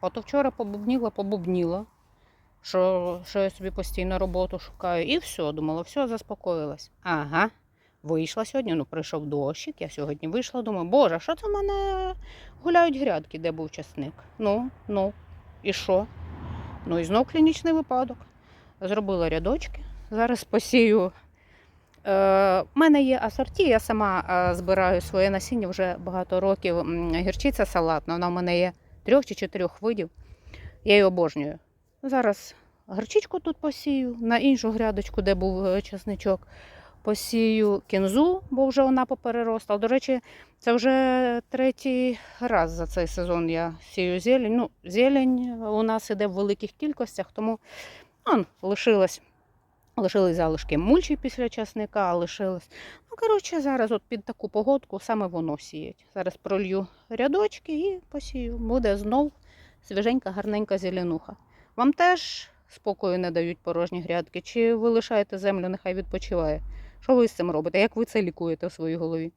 Ото вчора побубніла, побубніла, що, що я собі постійно роботу шукаю. І все, думала, все, заспокоїлась. Ага. Вийшла сьогодні, ну прийшов дощик, я сьогодні вийшла, думаю, боже, що це в мене гуляють грядки, де був часник. Ну, ну, і що? Ну і знов клінічний випадок. Зробила рядочки. Зараз посію. Е, У мене є асорті, я сама е, збираю своє насіння вже багато років. Гірчиця салатна, вона в мене є трьох чи чотирьох видів. Я її обожнюю. Зараз гарчичку тут посію, на іншу грядочку, де був е, чесничок, посію кінзу, бо вже вона попереросла. До речі, це вже третій раз за цей сезон я сію зелень. Ну, зелень у нас іде в великих кількостях, тому он, лишилось. Лишились залишки мульчі після часника, лишилось. Ну, коротше, зараз от під таку погодку саме воно сіять. Зараз пролью рядочки і посію. Буде знов свіженька, гарненька зеленуха. Вам теж спокою не дають порожні грядки? Чи ви лишаєте землю, нехай відпочиває? Що ви з цим робите? Як ви це лікуєте в своїй голові?